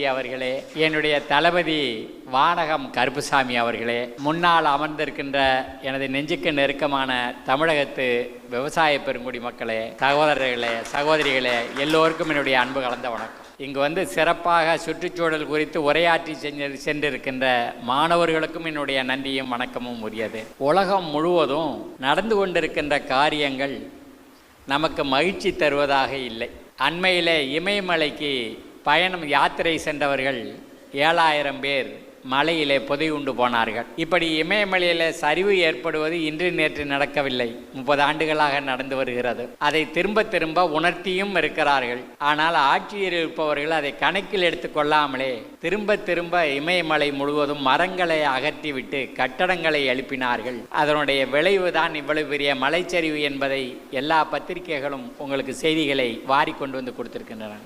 அவர்களே என்னுடைய தளபதி வானகம் கருப்புசாமி அவர்களே முன்னால் அமர்ந்திருக்கின்ற எனது நெஞ்சுக்கு நெருக்கமான தமிழகத்து விவசாய பெருங்குடி மக்களே சகோதரர்களே சகோதரிகளே எல்லோருக்கும் என்னுடைய அன்பு கலந்த வணக்கம். இங்கு வந்து சிறப்பாக சுற்றுச்சூழல் குறித்து உரையாற்றி சென்று சென்றிருக்கின்ற மாணவர்களுக்கும் என்னுடைய நன்றியும் வணக்கமும் உரியது. உலகம் முழுவதும் நடந்து கொண்டிருக்கின்ற காரியங்கள் நமக்கு மகிழ்ச்சி தருவதாக இல்லை. அண்மையில் இமயமலைக்கு பயணம் யாத்திரை சென்றவர்கள் ஏழாயிரம் பேர் மலையிலே புதையுண்டு போனார்கள். இப்படி இமயமலையில் சரிவு ஏற்படுவது இன்று நேற்று நடக்கவில்லை. முப்பது ஆண்டுகளாக நடந்து வருகிறது. அதை திரும்ப திரும்ப உணர்த்தியும் இருக்கிறார்கள். ஆனால் ஆட்சியில் இருப்பவர்கள் அதை கணக்கில் எடுத்துக்கொள்ளாமலே திரும்ப திரும்ப இமயமலை முழுவதும் மரங்களை அகற்றிவிட்டு கட்டடங்களை எழுப்பினார்கள். அதனுடைய விளைவுதான் இவ்வளவு பெரிய மலைச்சரிவு என்பதை எல்லா பத்திரிகைகளும் உங்களுக்கு செய்திகளை வாரி கொண்டு வந்து கொடுத்திருக்கின்றன.